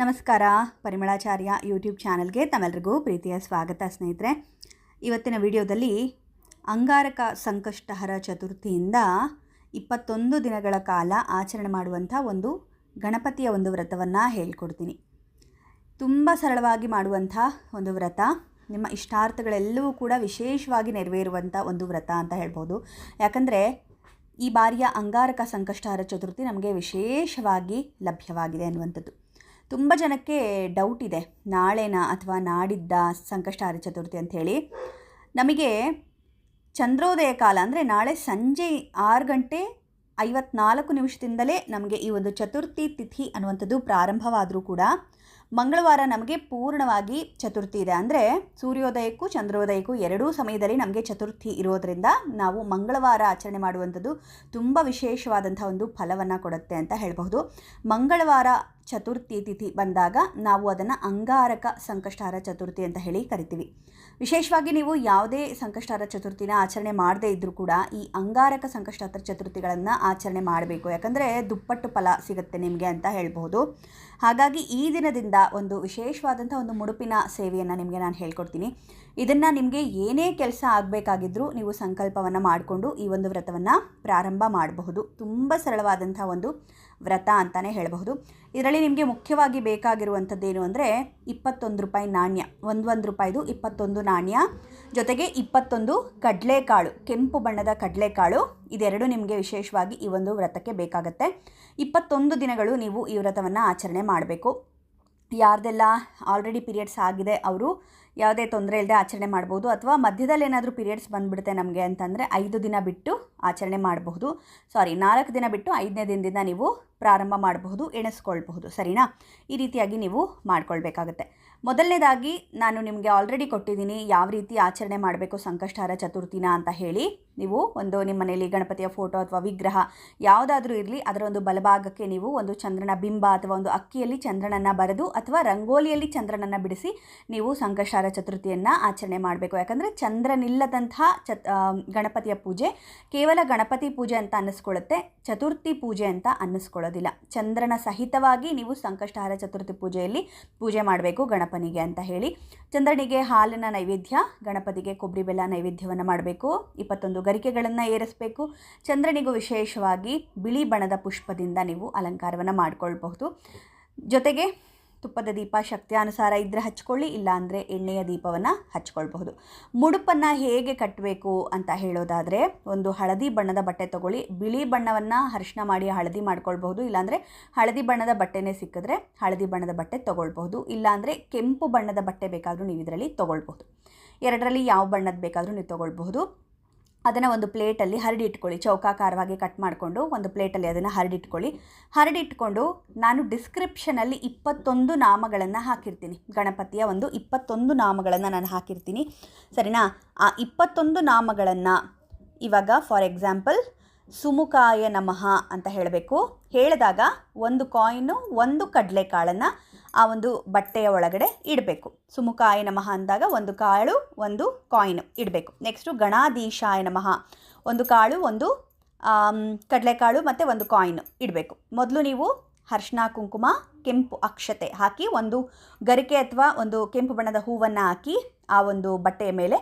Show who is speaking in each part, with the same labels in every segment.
Speaker 1: ನಮಸ್ಕಾರ. ಪರಿಮಳಾಚಾರ್ಯ ಯೂಟ್ಯೂಬ್ ಚಾನಲ್ಗೆ ತಮ್ಮೆಲ್ಲರಿಗೂ ಪ್ರೀತಿಯ ಸ್ವಾಗತ ಸ್ನೇಹಿತರೆ. ಇವತ್ತಿನ ವಿಡಿಯೋದಲ್ಲಿ ಅಂಗಾರಕ ಸಂಕಷ್ಟಹರ ಚತುರ್ಥಿಯಿಂದ ಇಪ್ಪತ್ತೊಂದು ದಿನಗಳ ಕಾಲ ಆಚರಣೆ ಮಾಡುವಂಥ ಒಂದು ಗಣಪತಿಯ ಒಂದು ವ್ರತವನ್ನು ಹೇಳ್ಕೊಡ್ತೀನಿ. ತುಂಬ ಸರಳವಾಗಿ ಮಾಡುವಂಥ ಒಂದು ವ್ರತ. ನಿಮ್ಮ ಇಷ್ಟಾರ್ಥಗಳೆಲ್ಲವೂ ಕೂಡ ವಿಶೇಷವಾಗಿ ನೆರವೇರುವಂಥ ಒಂದು ವ್ರತ ಅಂತ ಹೇಳ್ಬೋದು. ಯಾಕಂದರೆ ಈ ಬಾರಿಯ ಅಂಗಾರಕ ಸಂಕಷ್ಟಹರ ಚತುರ್ಥಿ ನಮಗೆ ವಿಶೇಷವಾಗಿ ಲಭ್ಯವಾಗಿದೆ ಅನ್ನುವಂಥದ್ದು. ತುಂಬ ಜನಕ್ಕೆ ಡೌಟ್ ಇದೆ. ನಾಳೆನ ಅಥವಾ ನಾಡಿದ್ದ ಸಂಕಷ್ಟಾರಿ ಚತುರ್ಥಿ ಅಂಥೇಳಿ. ನಮಗೆ ಚಂದ್ರೋದಯ ಕಾಲ ಅಂದರೆ ನಾಳೆ ಸಂಜೆ ಆರು ಗಂಟೆ ಐವತ್ನಾಲ್ಕು ನಿಮಿಷದಿಂದಲೇ ನಮಗೆ ಈ ಒಂದು ಚತುರ್ಥಿ ತಿಥಿ ಅನ್ನುವಂಥದ್ದು ಪ್ರಾರಂಭವಾದರೂ ಕೂಡ ಮಂಗಳವಾರ ನಮಗೆ ಪೂರ್ಣವಾಗಿ ಚತುರ್ಥಿ ಇದೆ. ಅಂದರೆ ಸೂರ್ಯೋದಯಕ್ಕೂ ಚಂದ್ರೋದಯಕ್ಕೂ ಎರಡೂ ಸಮಯದಲ್ಲಿ ನಮಗೆ ಚತುರ್ಥಿ ಇರೋದರಿಂದ ನಾವು ಮಂಗಳವಾರ ಆಚರಣೆ ಮಾಡುವಂಥದ್ದು ತುಂಬ ವಿಶೇಷವಾದಂಥ ಒಂದು ಫಲವನ್ನು ಕೊಡುತ್ತೆ ಅಂತ ಹೇಳಬಹುದು. ಮಂಗಳವಾರ ಚತುರ್ಥಿ ತಿಥಿ ಬಂದಾಗ ನಾವು ಅದನ್ನು ಅಂಗಾರಕ ಸಂಕಷ್ಟಾರ ಚತುರ್ಥಿ ಅಂತ ಹೇಳಿ ಕರಿತೀವಿ. ವಿಶೇಷವಾಗಿ ನೀವು ಯಾವುದೇ ಸಂಕಷ್ಟಾರ ಚತುರ್ಥಿನ ಆಚರಣೆ ಮಾಡದೇ ಇದ್ದರೂ ಕೂಡ ಈ ಅಂಗಾರಕ ಸಂಕಷ್ಟಾರ ಚತುರ್ಥಿಗಳನ್ನು ಆಚರಣೆ ಮಾಡಬೇಕು. ಯಾಕಂದರೆ ದುಪ್ಪಟ್ಟು ಫಲ ಸಿಗುತ್ತೆ ನಿಮಗೆ ಅಂತ ಹೇಳ್ಬೋದು ಹಾಗಾಗಿ ಈ ದಿನದಿಂದ ಒಂದು ವಿಶೇಷವಾದಂಥ ಒಂದು ಮುಡುಪಿನ ಸೇವೆಯನ್ನು ನಿಮಗೆ ನಾನು ಹೇಳ್ಕೊಡ್ತೀನಿ. ಇದನ್ನು ನಿಮಗೆ ಏನೇ ಕೆಲಸ ಆಗಬೇಕಾಗಿದ್ರೂ ನೀವು ಸಂಕಲ್ಪವನ್ನು ಮಾಡಿಕೊಂಡು ಈ ಒಂದು ವ್ರತವನ್ನು ಪ್ರಾರಂಭ ಮಾಡಬಹುದು. ತುಂಬ ಸರಳವಾದಂಥ ಒಂದು ವ್ರತ ಅಂತಲೇ ಹೇಳಬಹುದು. ಇದರಲ್ಲಿ ನಿಮಗೆ ಮುಖ್ಯವಾಗಿ ಬೇಕಾಗಿರುವಂಥದ್ದೇನು ಅಂದರೆ ಇಪ್ಪತ್ತೊಂದು ರೂಪಾಯಿ ನಾಣ್ಯ. ಒಂದು ಒಂದು ರೂಪಾಯಿದು ಇಪ್ಪತ್ತೊಂದು ನಾಣ್ಯ. ಜೊತೆಗೆ ಇಪ್ಪತ್ತೊಂದು ಕಡಲೆಕಾಳು, ಕೆಂಪು ಬಣ್ಣದ ಕಡಲೆಕಾಳು. ಇದೆರಡು ನಿಮಗೆ ವಿಶೇಷವಾಗಿ ಈ ಒಂದು ವ್ರತಕ್ಕೆ ಬೇಕಾಗುತ್ತೆ. ಇಪ್ಪತ್ತೊಂದು ದಿನಗಳು ನೀವು ಈ ವ್ರತವನ್ನು ಆಚರಣೆ ಮಾಡಬೇಕು. ಯಾರ್ದೆಲ್ಲ ಆಲ್ರೆಡಿ ಪೀರಿಯಡ್ಸ್ ಆಗಿದೆ, ಅವರು ಯಾವುದೇ ತೊಂದರೆ ಇಲ್ಲದೆ ಆಚರಣೆ ಮಾಡ್ಬೋದು ಅಥವಾ ಮಧ್ಯದಲ್ಲಿ ಏನಾದರೂ ಪೀರಿಯಡ್ಸ್ ಬಂದುಬಿಡುತ್ತೆ ನಮಗೆ ಅಂತಂದರೆ ಐದು ದಿನ ಬಿಟ್ಟು ಆಚರಣೆ ಮಾಡಬಹುದು. ಸಾರಿ ನಾಲ್ಕು ದಿನ ಬಿಟ್ಟು ಐದನೇ ದಿನದಿಂದ ನೀವು ಪ್ರಾರಂಭ ಮಾಡಬಹುದು, ಎಣಿಸ್ಕೊಳ್ಬಹುದು. ಸರಿನಾ? ಈ ರೀತಿಯಾಗಿ ನೀವು ಮಾಡ್ಕೊಳ್ಬೇಕಾಗತ್ತೆ. ಮೊದಲನೇದಾಗಿ ನಾನು ನಿಮಗೆ ಆಲ್ರೆಡಿ ಕೊಟ್ಟಿದ್ದೀನಿ ಯಾವ ರೀತಿ ಆಚರಣೆ ಮಾಡಬೇಕು ಸಂಕಷ್ಟಹಾರ ಚತುರ್ಥಿನ ಅಂತ ಹೇಳಿ ನೀವು ಒಂದು ನಿಮ್ಮ ಮನೆಯಲ್ಲಿ ಗಣಪತಿಯ ಫೋಟೋ ಅಥವಾ ವಿಗ್ರಹ ಯಾವುದಾದ್ರೂ ಇರಲಿ, ಅದರ ಒಂದು ಬಲಭಾಗಕ್ಕೆ ನೀವು ಒಂದು ಚಂದ್ರನ ಬಿಂಬ ಅಥವಾ ಒಂದು ಅಕ್ಕಿಯಲ್ಲಿ ಚಂದ್ರನನ್ನು ಬರೆದು ಅಥವಾ ರಂಗೋಲಿಯಲ್ಲಿ ಚಂದ್ರನನ್ನು ಬಿಡಿಸಿ ನೀವು ಸಂಕಷ್ಟಹಾರ ಚತುರ್ಥಿಯನ್ನು ಆಚರಣೆ ಮಾಡಬೇಕು. ಯಾಕಂದರೆ ಚಂದ್ರನಿಲ್ಲದಂತಹ ಚತ್ ಗಣಪತಿಯ ಪೂಜೆ ಕೇವಲ ಗಣಪತಿ ಪೂಜೆ ಅಂತ ಅನ್ನಿಸ್ಕೊಳ್ಳುತ್ತೆ, ಚತುರ್ಥಿ ಪೂಜೆ ಅಂತ ಅನ್ನಿಸ್ಕೊಳ್ಳೋದಿಲ್ಲ. ಚಂದ್ರನ ಸಹಿತವಾಗಿ ನೀವು ಸಂಕಷ್ಟಹಾರ ಚತುರ್ಥಿ ಪೂಜೆಯಲ್ಲಿ ಪೂಜೆ ಮಾಡಬೇಕು ಗಣಪನಿಗೆ ಅಂತ ಹೇಳಿ. ಚಂದ್ರನಿಗೆ ಹಾಲಿನ ನೈವೇದ್ಯ, ಗಣಪತಿಗೆ ಕೊಬ್ಬರಿ ಬೆಲ್ಲ ನೈವೇದ್ಯವನ್ನು ಮಾಡಬೇಕು, ಇಪ್ಪತ್ತೊಂದು ಗರಿಕೆಗಳನ್ನು ಏರಿಸಬೇಕು. ಚಂದ್ರನಿಗೂ ವಿಶೇಷವಾಗಿ ಬಿಳಿ ಬಣ್ಣದ ಪುಷ್ಪದಿಂದ ನೀವು ಅಲಂಕಾರವನ್ನು ಮಾಡಿಕೊಳ್ಬಹುದು. ಜೊತೆಗೆ ತುಪ್ಪದ ದೀಪ ಶಕ್ತಿಯಾನುಸಾರ ಇದ್ದರೆ ಹಚ್ಕೊಳ್ಳಿ, ಇಲ್ಲಾಂದರೆ ಎಣ್ಣೆಯ ದೀಪವನ್ನು ಹಚ್ಕೊಳ್ಬಹುದು. ಮುಡುಪನ್ನು ಹೇಗೆ ಕಟ್ಟಬೇಕು ಅಂತ ಹೇಳೋದಾದರೆ, ಒಂದು ಹಳದಿ ಬಣ್ಣದ ಬಟ್ಟೆ ತೊಗೊಳ್ಳಿ. ಬಿಳಿ ಬಣ್ಣವನ್ನು ಅರಿಶಿನ ಮಾಡಿ ಹಳದಿ ಮಾಡ್ಕೊಳ್ಬಹುದು, ಇಲ್ಲಾಂದರೆ ಹಳದಿ ಬಣ್ಣದ ಬಟ್ಟೆನೇ ಸಿಕ್ಕಿದ್ರೆ ಹಳದಿ ಬಣ್ಣದ ಬಟ್ಟೆ ತೊಗೊಳ್ಬಹುದು, ಇಲ್ಲಾಂದರೆ ಕೆಂಪು ಬಣ್ಣದ ಬಟ್ಟೆ ಬೇಕಾದರೂ ನೀವು ಇದರಲ್ಲಿ ತೊಗೊಳ್ಬಹುದು. ಎರಡರಲ್ಲಿ ಯಾವ ಬಣ್ಣದ ಬೇಕಾದರೂ ನೀವು ತೊಗೊಳ್ಬಹುದು. ಅದನ್ನು ಒಂದು ಪ್ಲೇಟಲ್ಲಿ ಹರಡಿಟ್ಕೊಳ್ಳಿ ಚೌಕಾಕಾರವಾಗಿ ಕಟ್ ಮಾಡಿಕೊಂಡು ಒಂದು ಪ್ಲೇಟಲ್ಲಿ ಅದನ್ನು ಹರಡಿಟ್ಕೊಳ್ಳಿ ಹರಡಿಟ್ಕೊಂಡು ನಾನು ಡಿಸ್ಕ್ರಿಪ್ಷನಲ್ಲಿ ಇಪ್ಪತ್ತೊಂದು ನಾಮಗಳನ್ನು ಹಾಕಿರ್ತೀನಿ. ಗಣಪತಿಯ ಒಂದು ಇಪ್ಪತ್ತೊಂದು ನಾಮಗಳನ್ನು ನಾನು ಹಾಕಿರ್ತೀನಿ. ಸರಿನಾ? ಆ ಇಪ್ಪತ್ತೊಂದು ನಾಮಗಳನ್ನು ಇವಾಗ ಫಾರ್ ಎಕ್ಸಾಂಪಲ್ ಸುಮುಖಾಯ ನಮಃ ಅಂತ ಹೇಳಬೇಕು. ಹೇಳಿದಾಗ ಒಂದು ಕಾಯಿನು ಒಂದು ಕಡಲೆಕಾಳನ್ನು ಆ ಒಂದು ಬಟ್ಟೆಯ ಒಳಗಡೆ ಇಡಬೇಕು. ಸುಮುಖಾಯ ನಮಃ ಅಂದಾಗ ಒಂದು ಕಾಳು, ಒಂದು ಕಾಯಿನು ಇಡಬೇಕು. ನೆಕ್ಸ್ಟು ಗಣಾಧೀಶಾಯ ನಮಃ. ಒಂದು ಕಾಳು, ಒಂದು ಕಡಲೆಕಾಳು ಮತ್ತು ಒಂದು ಕಾಯಿನು ಇಡಬೇಕು. ಮೊದಲು ನೀವು ಅರ್ಶಿನ ಕುಂಕುಮ, ಕೆಂಪು ಅಕ್ಷತೆ ಹಾಕಿ ಒಂದು ಗರಿಕೆ ಅಥವಾ ಒಂದು ಕೆಂಪು ಬಣ್ಣದ ಹೂವನ್ನು ಹಾಕಿ ಆ ಒಂದು ಬಟ್ಟೆಯ ಮೇಲೆ.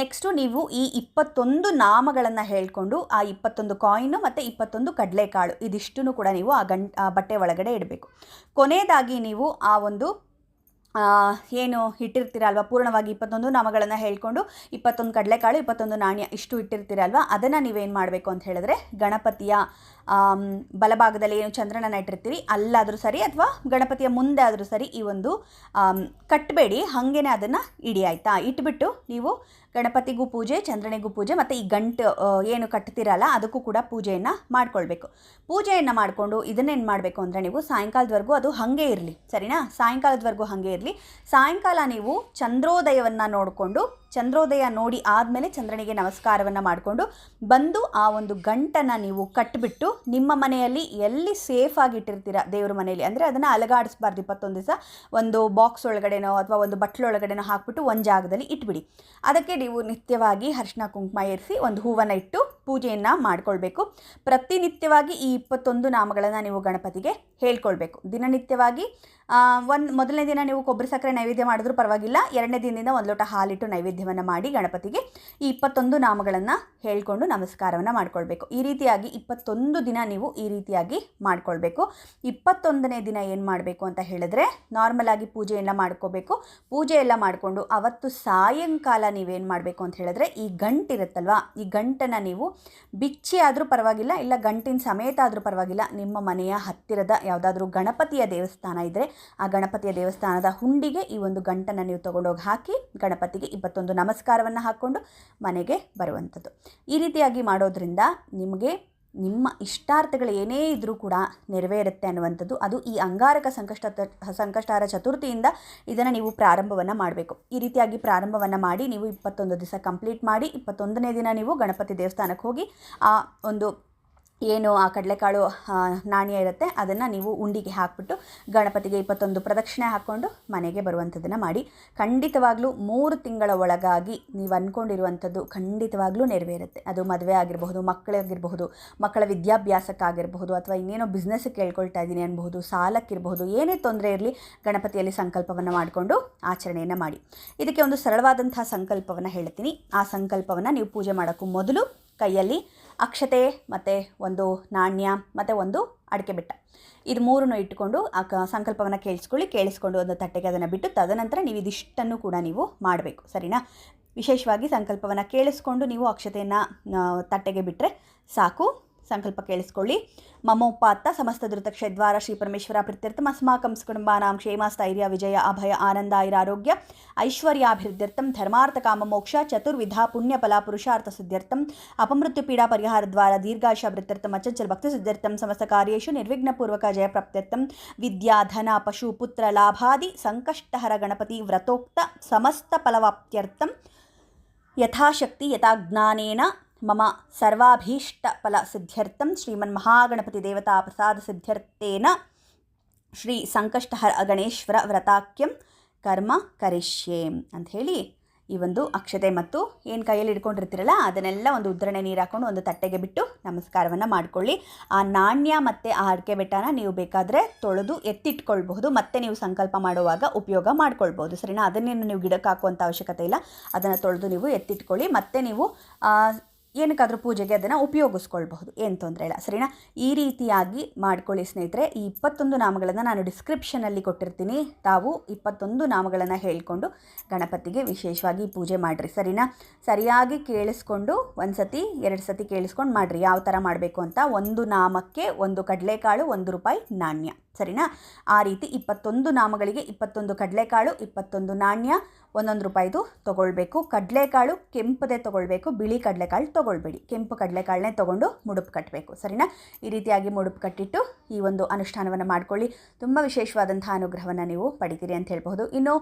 Speaker 1: ನೆಕ್ಸ್ಟು ನೀವು ಈ ಇಪ್ಪತ್ತೊಂದು ನಾಮಗಳನ್ನು ಹೇಳಿಕೊಂಡು ಆ ಇಪ್ಪತ್ತೊಂದು ಕಾಯಿನು ಮತ್ತು ಇಪ್ಪತ್ತೊಂದು ಕಡಲೆಕಾಳು ಇದಿಷ್ಟೂ ಕೂಡ ನೀವು ಆ ಗಂಟ್ ಬಟ್ಟೆ ಒಳಗಡೆ ಇಡಬೇಕು. ಕೊನೆಯದಾಗಿ ನೀವು ಆ ಒಂದು ಏನು ಇಟ್ಟಿರ್ತೀರಲ್ವ ಪೂರ್ಣವಾಗಿ ಇಪ್ಪತ್ತೊಂದು ನಾಮಗಳನ್ನು ಹೇಳ್ಕೊಂಡು ಇಪ್ಪತ್ತೊಂದು ಕಡಲೆಕಾಳು, ಇಪ್ಪತ್ತೊಂದು ನಾಣ್ಯ ಇಷ್ಟು ಇಟ್ಟಿರ್ತೀರಲ್ವ ಅದನ್ನು ನೀವೇನು ಮಾಡಬೇಕು ಅಂತ ಹೇಳಿದ್ರೆ ಗಣಪತಿಯ ಬಲಭಾಗದಲ್ಲಿ ಏನು ಚಂದ್ರನ ಇಟ್ಟಿರ್ತೀವಿ, ಅಲ್ಲಾದರೂ ಸರಿ ಅಥವಾ ಗಣಪತಿಯ ಮುಂದೆ ಆದರೂ ಸರಿ ಈ ಒಂದು ಕಟ್ಟಬೇಡಿ ಹಾಗೇ ಅದನ್ನು ಇಡಿ ಆಯಿತಾ? ಇಟ್ಬಿಟ್ಟು ನೀವು ಗಣಪತಿಗೂ ಪೂಜೆ, ಚಂದ್ರನಿಗೂ ಪೂಜೆ ಮತ್ತು ಈ ಗಂಟು ಏನು ಕಟ್ತಿರಲ್ಲ ಅದಕ್ಕೂ ಕೂಡ ಪೂಜೆಯನ್ನು ಮಾಡ್ಕೊಳ್ಬೇಕು. ಪೂಜೆಯನ್ನು ಮಾಡಿಕೊಂಡು ಇದನ್ನೇನು ಮಾಡಬೇಕು ಅಂದರೆ ನೀವು ಸಾಯಂಕಾಲದವರೆಗೂ ಅದು ಹಾಗೆ ಇರಲಿ, ಸರಿನಾ? ಸಾಯಂಕಾಲದವರೆಗೂ ಹಾಗೆ ಇರಲಿ. ಸಾಯಂಕಾಲ ನೀವು ಚಂದ್ರೋದಯವನ್ನು ನೋಡಿಕೊಂಡು ಚಂದ್ರೋದಯ ನೋಡಿ ಆದಮೇಲೆ ಚಂದ್ರನಿಗೆ ನಮಸ್ಕಾರವನ್ನು ಮಾಡಿಕೊಂಡು ಬಂದು ಆ ಒಂದು ಗಂಟನ್ನು ನೀವು ಕಟ್ಟಿಬಿಟ್ಟು ನಿಮ್ಮ ಮನೆಯಲ್ಲಿ ಎಲ್ಲಿ ಸೇಫಾಗಿ ಇಟ್ಟಿರ್ತೀರ ದೇವ್ರ ಮನೆಯಲ್ಲಿ? ಅಂದರೆ ಅದನ್ನು ಅಲಗಾಡಿಸ್ಬಾರ್ದು ಇಪ್ಪತ್ತೊಂದು ದಿವಸ. ಒಂದು ಬಾಕ್ಸ್ ಒಳಗಡೆನೋ ಅಥವಾ ಒಂದು ಬಟ್ಲೊಳಗಡೆನೋ ಹಾಕ್ಬಿಟ್ಟು ಒಂದು ಜಾಗದಲ್ಲಿ ಇಟ್ಬಿಡಿ. ಅದಕ್ಕೆ ನೀವು ನಿತ್ಯವಾಗಿ ಹರ್ಷಣ ಕುಂಕುಮ ಏರಿಸಿ ಒಂದು ಹೂವನ್ನು ಇಟ್ಟು ಪೂಜೆಯನ್ನು ಮಾಡಿಕೊಳ್ಬೇಕು. ಪ್ರತಿನಿತ್ಯವಾಗಿ ಈ ಇಪ್ಪತ್ತೊಂದು ನಾಮಗಳನ್ನು ನೀವು ಗಣಪತಿಗೆ ಹೇಳ್ಕೊಳ್ಬೇಕು. ದಿನನಿತ್ಯವಾಗಿ ಒಂದು, ಮೊದಲನೇ ದಿನ ನೀವು ಕೊಬ್ಬರಿ ಸಕ್ಕರೆ ನೈವೇದ್ಯ ಮಾಡಿದ್ರೂ ಪರವಾಗಿಲ್ಲ. ಎರಡನೇ ದಿನದಿಂದ ಒಂದು ಲೋಟ ಹಾಲಿಟ್ಟು ನೈವೇದ್ಯವನ್ನು ಮಾಡಿ ಗಣಪತಿಗೆ ಈ ಇಪ್ಪತ್ತೊಂದು ನಾಮಗಳನ್ನು ಹೇಳ್ಕೊಂಡು ನಮಸ್ಕಾರವನ್ನು ಮಾಡಿಕೊಳ್ಬೇಕು. ಈ ರೀತಿಯಾಗಿ ಇಪ್ಪತ್ತೊಂದು ದಿನ ನೀವು ಈ ರೀತಿಯಾಗಿ ಮಾಡಿಕೊಳ್ಬೇಕು. ಇಪ್ಪತ್ತೊಂದನೇ ದಿನ ಏನು ಮಾಡಬೇಕು ಅಂತ ಹೇಳಿದ್ರೆ, ನಾರ್ಮಲ್ ಆಗಿ ಪೂಜೆಯನ್ನು ಮಾಡ್ಕೋಬೇಕು. ಪೂಜೆ ಮಾಡಿಕೊಂಡು ಅವತ್ತು ಸಾಯಂಕಾಲ ನೀವೇನು ಮಾಡಬೇಕು ಅಂತ ಹೇಳಿದ್ರೆ, ಈ ಗಂಟಿರುತ್ತಲ್ವ ಈ ಗಂಟನ್ನು ನೀವು ಬಿಚ್ಚಿ ಆದರೂ ಪರವಾಗಿಲ್ಲ, ಇಲ್ಲ ಗಂಟಿನ ಸಮೇತ ಆದರೂ ಪರವಾಗಿಲ್ಲ. ನಿಮ್ಮ ಮನೆಯ ಹತ್ತಿರದ ಯಾವುದಾದ್ರೂ ಗಣಪತಿಯ ದೇವಸ್ಥಾನ ಇದ್ದರೆ ಆ ಗಣಪತಿಯ ದೇವಸ್ಥಾನದ ಹುಂಡಿಗೆ ಈ ಒಂದು ಗಂಟನ್ನು ನೀವು ತೊಗೊಂಡೋಗಿ ಹಾಕಿ ಗಣಪತಿಗೆ ಇಪ್ಪತ್ತೊಂದು ನಮಸ್ಕಾರವನ್ನು ಹಾಕ್ಕೊಂಡು ಮನೆಗೆ ಬರುವಂಥದ್ದು. ಈ ರೀತಿಯಾಗಿ ಮಾಡೋದ್ರಿಂದ ನಿಮಗೆ ನಿಮ್ಮ ಇಷ್ಟಾರ್ಥಗಳು ಏನೇ ಇದ್ದರೂ ಕೂಡ ನೆರವೇರುತ್ತೆ ಅನ್ನುವಂಥದ್ದು. ಅದು ಈ ಅಂಗಾರಕ ಸಂಕಷ್ಟ ಸಂಕಷ್ಟಾರ ಚತುರ್ಥಿಯಿಂದ ಇದನ್ನು ನೀವು ಪ್ರಾರಂಭವನ್ನು ಮಾಡಬೇಕು. ಈ ರೀತಿಯಾಗಿ ಪ್ರಾರಂಭವನ್ನು ಮಾಡಿ ನೀವು ಇಪ್ಪತ್ತೊಂದು ದಿವಸ ಕಂಪ್ಲೀಟ್ ಮಾಡಿ ಇಪ್ಪತ್ತೊಂದನೇ ದಿನ ನೀವು ಗಣಪತಿ ದೇವಸ್ಥಾನಕ್ಕೆ ಹೋಗಿ ಆ ಒಂದು ಏನು ಆ ಕಡಲೆಕಾಳು ನಾಣ್ಯ ಇರುತ್ತೆ, ಅದನ್ನು ನೀವು ಉಂಡಿಗೆ ಹಾಕ್ಬಿಟ್ಟು, ಗಣಪತಿಗೆ ಇಪ್ಪತ್ತೊಂದು ಪ್ರದಕ್ಷಿಣೆ ಹಾಕ್ಕೊಂಡು ಮನೆಗೆ ಬರುವಂಥದ್ದನ್ನು ಮಾಡಿ. ಖಂಡಿತವಾಗ್ಲೂ ಮೂರು ತಿಂಗಳ ಒಳಗಾಗಿ ನೀವು ಅಂದ್ಕೊಂಡಿರುವಂಥದ್ದು ಖಂಡಿತವಾಗ್ಲೂ ನೆರವೇರುತ್ತೆ. ಅದು ಮದುವೆ ಆಗಿರಬಹುದು ಮಕ್ಕಳಾಗಿರಬಹುದು ಮಕ್ಕಳ ವಿದ್ಯಾಭ್ಯಾಸಕ್ಕಾಗಿರಬಹುದು, ಅಥವಾ ಇನ್ನೇನೋ ಬಿಸ್ನೆಸ್ಗೆ ಕೇಳ್ಕೊಳ್ತಾ ಇದ್ದೀನಿ ಅನ್ಬಹುದು, ಸಾಲಕ್ಕಿರಬಹುದು, ಏನೇ ತೊಂದರೆ ಇರಲಿ ಗಣಪತಿಯಲ್ಲಿ ಸಂಕಲ್ಪವನ್ನು ಮಾಡಿಕೊಂಡು ಆಚರಣೆಯನ್ನು ಮಾಡಿ. ಇದಕ್ಕೆ ಒಂದು ಸರಳವಾದಂಥ ಸಂಕಲ್ಪವನ್ನು ಹೇಳ್ತೀನಿ. ಆ ಸಂಕಲ್ಪವನ್ನು ನೀವು ಪೂಜೆ ಮಾಡೋಕ್ಕೂ ಮೊದಲು ಕೈಯಲ್ಲಿ ಅಕ್ಷತೆ ಮತ್ತು ಒಂದು ನಾಣ್ಯ ಮತ್ತು ಒಂದು ಅಡಿಕೆ ಬೆಟ್ಟ. ಇದು ಮೂರನ್ನು ಇಟ್ಟುಕೊಂಡು ಆ ಕ ಸಂಕಲ್ಪವನ್ನು ಕೇಳಿಸ್ಕೊಳ್ಳಿ, ಕೇಳಿಸ್ಕೊಂಡು ಒಂದು ತಟ್ಟೆಗೆ ಅದನ್ನು ಬಿಟ್ಟು ತದನಂತರ ನೀವು ಇದಿಷ್ಟನ್ನು ಕೂಡ ನೀವು ಮಾಡಬೇಕು, ಸರಿನಾ? ವಿಶೇಷವಾಗಿ ಸಂಕಲ್ಪವನ್ನು ಕೇಳಿಸ್ಕೊಂಡು ನೀವು ಅಕ್ಷತೆಯನ್ನು ತಟ್ಟೆಗೆ ಬಿಟ್ಟರೆ ಸಾಕು. ಸಂಕಲ್ಪ ಕೇಳಿಸ್ಕೊಳ್ಳಿ ಮಮೋಪಾತ್ತ ಸಮಸ್ತ ಧೃತ ಕ್ಷದ್ವಾರ ಶ್ರೀ ಪರಮೇಶ್ವರ ಪ್ರೀತ್ಯರ್ಥಂ ಅಸ್ಮಾಕಂ ಕುಟುಂಬಾನಾಂ ಕ್ಷೇಮ ಸ್ಥೈರ್ಯ ವಿಜಯ ಅಭಯ ಆನಂದ ಐರಾರೋಗ್ಯ ಐಶ್ವರ್ಯಾಭಿವೃದ್ಧ್ಯರ್ಥಂ ಧರ್ಮಾರ್ಥ ಕಾಮ ಮೋಕ್ಷ ಚತುರ್ವಿಧ ಪುಣ್ಯ ಫಲ ಪುರುಷಾರ್ಥ ಸಿದ್ಧ್ಯರ್ಥಂ ಅಪಮೃತ್ಯು ಪೀಡಾ ಪರಿಹಾರ ದ್ವಾರ ದೀರ್ಘಾಶ ವೃತ್ತರ್ಥಂ ಅಚಂಚಲ ಭಕ್ತಿ ಸಿದ್ಧ್ಯರ್ಥಂ ಸಮಸ್ತ ಕಾರ್ಯೇಷು ನಿರ್ವಿಘ್ನಪೂರ್ವಕ ಜಯ ಪ್ರಾಪ್ತ್ಯರ್ಥಂ ವಿದ್ಯಾ ಧನ ಪಶು ಪುತ್ರ ಲಾಭಾದಿ ಸಂಕಷ್ಟಹರ ಗಣಪತಿ ವ್ರತೋಕ್ತ ಸಮಸ್ತ ಫಲವಾಪ್ತ್ಯರ್ಥಂ ಯಥಾಶಕ್ತಿ ಯಥಾಜ್ಞಾನೇನ ಮಮ ಸರ್ವಾಭೀಷ್ಟ ಫಲ ಶ್ರೀಮನ್ ಮಹಾಗಣಪತಿ ದೇವತಾ ಪ್ರಸಾದ ಸಿದ್ಧ್ಯರ್ಥೇನ ಶ್ರೀ ಸಂಕಷ್ಟಹರ ಗಣೇಶ್ವರ ವ್ರತಾಕ್ಯಂ ಕರ್ಮ ಕರಿಷ್ಯೆ ಅಂತ ಹೇಳಿ ಈ ಒಂದು ಅಕ್ಷತೆ ಮತ್ತು ಏನು ಕೈಯಲ್ಲಿ ಇಟ್ಕೊಂಡಿರ್ತೀರಲ್ಲ ಅದನ್ನೆಲ್ಲ ಒಂದು ಉದ್ರಣೆ ನೀರು ಹಾಕೊಂಡು ಒಂದು ತಟ್ಟೆಗೆ ಬಿಟ್ಟು ನಮಸ್ಕಾರವನ್ನು ಮಾಡಿಕೊಳ್ಳಿ. ಆ ನಾಣ್ಯ ಮತ್ತು ಆ ಅಡಿಕೆ ಬೆಟ್ಟನ ನೀವು ಬೇಕಾದರೆ ತೊಳೆದು ಎತ್ತಿಟ್ಕೊಳ್ಬಹುದು. ಮತ್ತೆ ನೀವು ಸಂಕಲ್ಪ ಮಾಡುವಾಗ ಉಪಯೋಗ ಮಾಡ್ಕೊಳ್ಬೋದು ಸರಿನಾ? ಅದನ್ನೇನು ನೀವು ಗಿಡಕ್ಕೆ ಹಾಕುವಂಥ ಅವಶ್ಯಕತೆ ಇಲ್ಲ. ಅದನ್ನು ತೊಳೆದು ನೀವು ಎತ್ತಿಟ್ಕೊಳ್ಳಿ. ಮತ್ತೆ ನೀವು ಏನಕ್ಕಾದರೂ ಪೂಜೆಗೆ ಅದನ್ನು ಉಪಯೋಗಿಸ್ಕೊಳ್ಬಹುದು. ಏನು ತೊಂದರೆ ಇಲ್ಲ. ಸರಿನಾ? ಈ ರೀತಿಯಾಗಿ ಮಾಡ್ಕೊಳ್ಳಿ ಸ್ನೇಹಿತರೆ. ಈ ಇಪ್ಪತ್ತೊಂದು ನಾಮಗಳನ್ನು ನಾನು ಡಿಸ್ಕ್ರಿಪ್ಷನಲ್ಲಿ ಕೊಟ್ಟಿರ್ತೀನಿ. ತಾವು ಇಪ್ಪತ್ತೊಂದು ನಾಮಗಳನ್ನು ಹೇಳಿಕೊಂಡು ಗಣಪತಿಗೆ ವಿಶೇಷವಾಗಿ ಪೂಜೆ ಮಾಡಿರಿ. ಸರಿನಾ? ಸರಿಯಾಗಿ ಕೇಳಿಸ್ಕೊಂಡು ಒಂದು ಸತಿ ಎರಡು ಸತಿ ಕೇಳಿಸ್ಕೊಂಡು ಮಾಡಿರಿ. ಯಾವ ಥರ ಮಾಡಬೇಕು ಅಂತ? ಒಂದು ನಾಮಕ್ಕೆ ಒಂದು ಕಡಲೆಕಾಳು, ಒಂದು ರೂಪಾಯಿ ನಾಣ್ಯ. ಸರಿನಾ? ಆ ರೀತಿ ಇಪ್ಪತ್ತೊಂದು ನಾಮಗಳಿಗೆ ಇಪ್ಪತ್ತೊಂದು ಕಡಲೆಕಾಳು, ಇಪ್ಪತ್ತೊಂದು ನಾಣ್ಯ, ಒಂದೊಂದು ರೂಪಾಯಿದು ತೊಗೊಳ್ಬೇಕು. ಕಡಲೆಕಾಳು ಕೆಂಪದೇ ತೊಗೊಳ್ಬೇಕು, ಬಿಳಿ ಕಡಲೆಕಾಳು ತೊಗೊಳ್ಬೇಡಿ. ಕೆಂಪು ಕಡಲೆಕಾಳನ್ನೇ ತೊಗೊಂಡು ಮುಡುಪು ಕಟ್ಟಬೇಕು ಸರಿನಾ? ಈ ರೀತಿಯಾಗಿ ಮುಡುಪು ಕಟ್ಟಿಟ್ಟು ಈ ಒಂದು ಅನುಷ್ಠಾನವನ್ನು ಮಾಡ್ಕೊಳ್ಳಿ. ತುಂಬ ವಿಶೇಷವಾದಂತಹ ಅನುಗ್ರಹವನ್ನು ನೀವು ಪಡಿತೀರಿ ಅಂತ ಹೇಳ್ಬಹುದು. ಇನ್ನು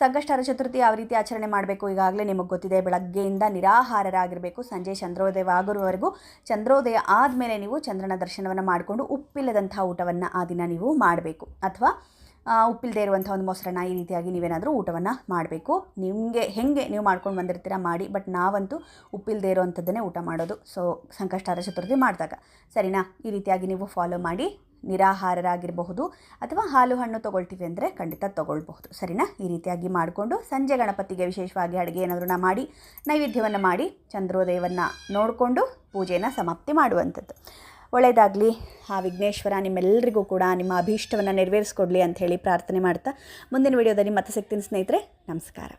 Speaker 1: ಸಂಕಷ್ಟರ ಚತುರ್ಥಿ ಯಾವ ರೀತಿ ಆಚರಣೆ ಮಾಡಬೇಕು ಈಗಾಗಲೇ ನಿಮಗೆ ಗೊತ್ತಿದೆ. ಬೆಳಗ್ಗೆಯಿಂದ ನಿರಾಹಾರರಾಗಿರಬೇಕು. ಸಂಜೆ ಚಂದ್ರೋದಯ ಆಗುವವರೆಗೂ ಚಂದ್ರೋದಯ ಆದಮೇಲೆ ನೀವು ಚಂದ್ರನ ದರ್ಶನವನ್ನು ಮಾಡಿಕೊಂಡು ಉಪ್ಪಿಲ್ಲದಂಥ ಊಟವನ್ನು ಆ ದಿನ ನೀವು ಮಾಡಬೇಕು. ಅಥವಾ ಉಪ್ಪಿಲ್ಲದೆ ಇರುವಂಥ ಒಂದು ಮೊಸರನ್ನ ಈ ರೀತಿಯಾಗಿ ನೀವೇನಾದರೂ ಊಟವನ್ನು ಮಾಡಬೇಕು. ನಿಮಗೆ ಹೇಗೆ ನೀವು ಮಾಡ್ಕೊಂಡು ಬಂದಿರ್ತೀರ ಮಾಡಿ, ಬಟ್ ನಾವಂತೂ ಉಪ್ಪಿಲ್ಲದೆ ಇರುವಂಥದ್ದನ್ನೇ ಊಟ ಮಾಡೋದು. ಸೊ ಸಂಕಷ್ಟಾರ ಚತುರ್ಥಿ ಮಾಡಿದಾಗ. ಸರಿನಾ? ಈ ರೀತಿಯಾಗಿ ನೀವು ಫಾಲೋ ಮಾಡಿ, ನಿರಾಹಾರರಾಗಿರಬಹುದು, ಅಥವಾ ಹಾಲು ಹಣ್ಣು ತೊಗೊಳ್ತೀವಿ ಅಂದರೆ ಖಂಡಿತ ತೊಗೊಳ್ಬಹುದು. ಸರಿನಾ? ಈ ರೀತಿಯಾಗಿ ಮಾಡಿಕೊಂಡು ಸಂಜೆ ಗಣಪತಿಗೆ ವಿಶೇಷವಾಗಿ ಅಡುಗೆ ಏನಾದರೂ ಮಾಡಿ, ನೈವೇದ್ಯವನ್ನು ಮಾಡಿ, ಚಂದ್ರೋದಯವನ್ನು ನೋಡಿಕೊಂಡು ಪೂಜೆಯನ್ನು ಸಮಾಪ್ತಿ ಮಾಡುವಂಥದ್ದು. ಒಳ್ಳೆಯದಾಗಲಿ ಆ ವಿಘ್ನೇಶ್ವರ ನಿಮ್ಮೆಲ್ಲರಿಗೂ ಕೂಡ ನಿಮ್ಮ ಅಭೀಷ್ಟವನ್ನು ನೆರವೇರಿಸ್ಕೊಡ್ಲಿ ಅಂತ ಹೇಳಿ ಪ್ರಾರ್ಥನೆ ಮಾಡ್ತಾ ಮುಂದಿನ ವಿಡಿಯೋದಲ್ಲಿ ಮತ್ತೆ ಸಿಗ್ತೀನಿ ಸ್ನೇಹಿತರೆ, ನಮಸ್ಕಾರ.